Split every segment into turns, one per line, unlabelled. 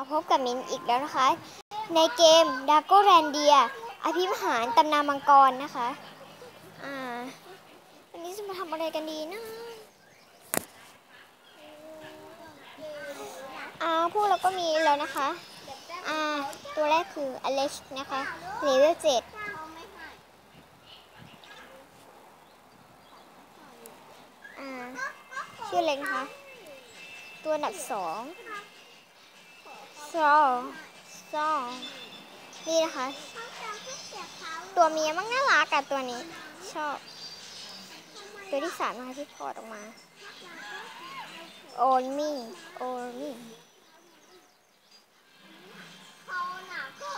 มาพบกับมินอีกแล้วนะคะ ในเกมดา g โกแรนเดียอภิมหารตำนานมังกรนะคะ อ่า วันนี้จะมาทำอะไรกันดีนะอ่าพวกเราก็มีแล้วนะคะ อ่า ตัวแรกคืออเล็กนะคะเลเวลเจ็ดอ่าชื่อเล็กนะคะ ตัวอันดับสอง สองสองนี่นะคะ ตัวเมียมันน่ารักอะตัวนี้ ชอบ ตัวที่สามนะคะที่ถอดออกมา โอลมี่ โอลมี่
เขาหนาก็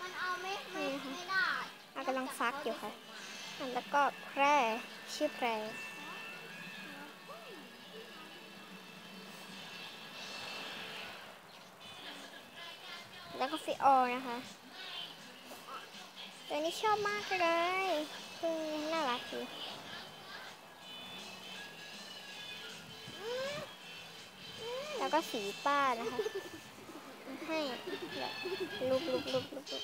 มันเอาไม่ม่ไม่ได้
กำลังฟักอยู่ค่ะ แล้วก็แพร่ชื่อแพร่ แล้วก็ฟิโอนะคะตัวนี้ชอบมากเลยคือน่ารักดีแล้วก็สีป้านะคะ ให้ลุกลุกลุกลุก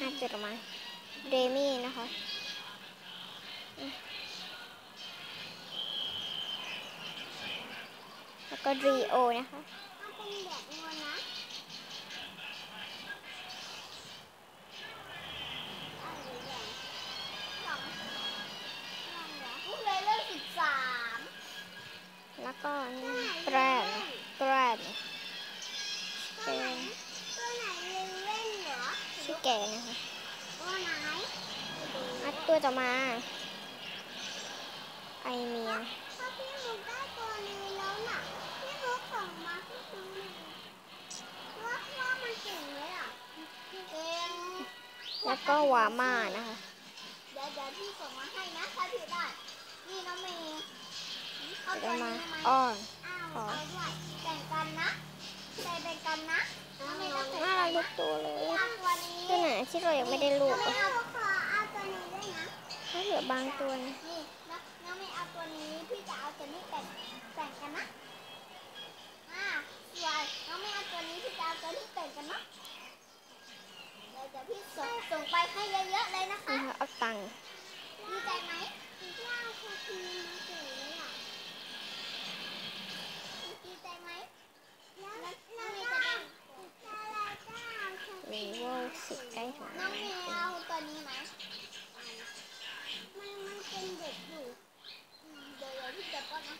น่าจะอมาเดมี่นะคะ อืมแล้วก็รีโอนะคะ
ถ้าเป็นแบบงวนนะพูดเลยเรื่องสิบสาม
แล้วก็นี่แกรนแกรนแกรน
ตัวไหนเล่นเล่นเหรอ
ชื่อแกนะคะ
ตัวไหน
อัดตัวต่อมา ไอเมีย
แล้วก็วาม่า
นะคะ
เดี๋ยวเดี๋ยวพี่ส่งมาให้นะถ้าพี่ได้นี่น้องเมย์เอา
เดี๋
ตั
ยววมา
นี้ไหม
อ้อน
อ้าวเอาด้วยแบ่งกันนะใจแบ่งกันนะน้องเมย์ต้องแบ่ง
น่า
กั
รั
น
กทุกตัวเลย
เอาตัวนี้
ตัวไหนที่เรายังไม่ได้ลูก
น้อง
อะ
เมย์เอาขอเอาตัวนี้ด้วยนะ
ถ้าเหลือบางตัวนะ
นี่น้องน้องเมย์เอาตัวนี้พี่จะเอาตัวนี้แบ่งแบ่งกันนะอ่าส่วนน้องเมย์เอาตัวนี้พี่จะเอาตัวนี้แบ่งกันเนาะเดี๋ยวเดี๋ยวพี่ส่งส่งไปให้เยอะๆเลยนะคะ
นะคะเอาตังค์
ดีใจไหมย่าพอทีมาถึงเลยอะดีใจไหมแล้วน้องเมย์จะได้
เลเวลสิบใกล้ถึง
น้องเมย์เอาตัวนี้ไหมมันมันเป็นเด็กอยู่อืมเดี๋ยวเดี๋ยวพี่จะป้อนนะ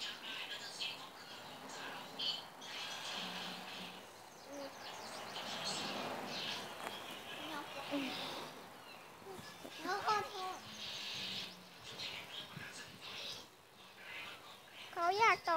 อืมน้องขอโทษ
เขา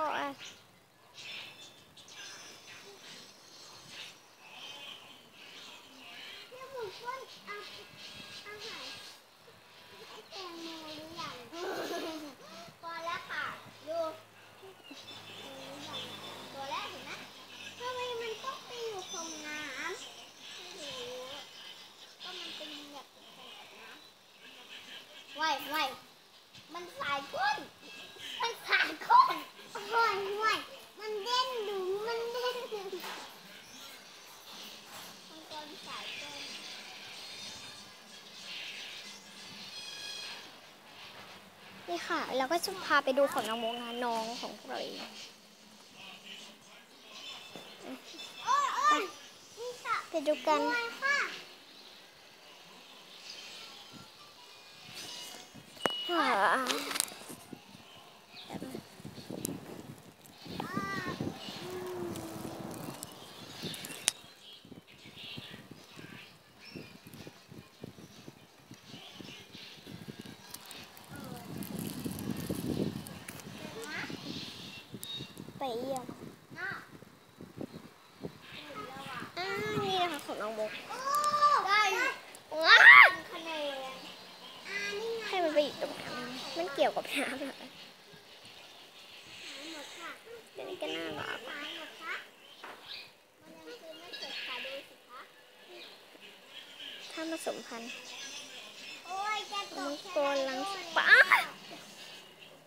นี่ค่ะเราก็
จะพาไปดูของน้องมุกนะน้องของพวกเราเองไปดูกัน
ค่ะ
อ่า
อ่าอืม
ไป เยี่ยม
น่ะ
อ่านี่นะคะของน้องมุก
โอ้ได้ว้าคะแนนอ่านี่ไง
ให้มันไปอยู่ตรงนั้นมันเกี่ยวกับน้ำเหรอ
หายหมดค่ะ
เดี๋ยวนี้ก็น่ารัก
หายหมดค่ะมันยังซื้อไม่เสร็จค่ะดูสิคะ
ถ้าผสมพันธุ์
โอ้ยจะต
มั
ก
ง
แค่
กร
ไหน
ลัง
โ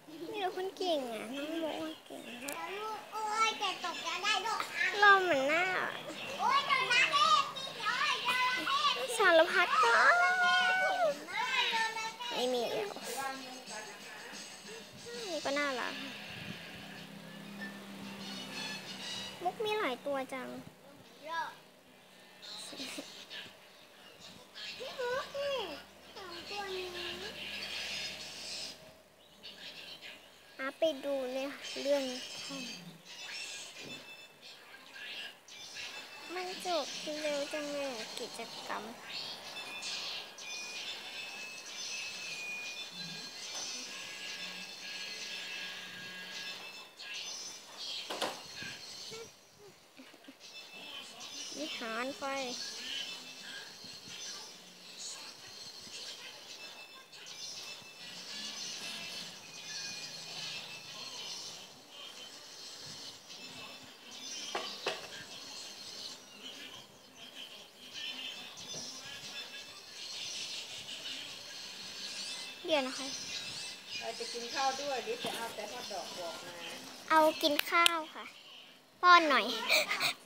อ้
ส
ย
ปาเก่งอะน้องบอกว่าเก่งอะ
แล้วลูกโอ้ยแกตกจะได้ดอกอะ
เราเหมือนหน้า
โอ้ยจระเข้กินเลยจระเข้
สารพัดก็
ไม่
ไม่มีแล้วนี่ก็น่ารักมุกมีหลายตัวจัง
พี่มุกนี่สองตัวนี้
อาไป ดูเนี่ยเรื่องท่านมันจบเร็วจังเลยกิจกรรมวิหารไฟ เดี๋ยวนะคะ
เราจะกินข้าวด้วยหรือจะเอาแต่ทอดดอกบอกมา
เอากินข้าวค่ะ ป้อนหน่อย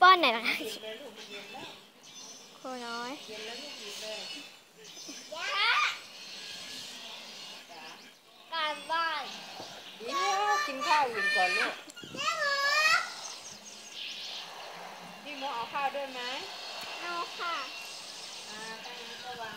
ป้อนหน่อยนะคะ
กินเลยลูกเย็นแล้ว
โคน้อย
เย็นแล้วลูกหยิบเลย
การบ้าน
เดี๋ยวกินข้าวอิ่มก่อนลูก
แม่มุก
พี่โมเอาข้าวด้วยไหม
เอาค่ะ
อ่าถ้างั้นก็วาง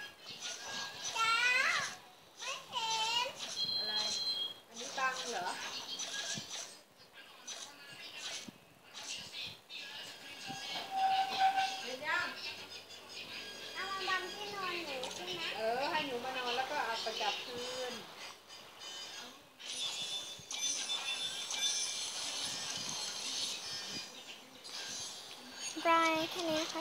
ประ
จับพื้น
บรายแค่นี้นะคะ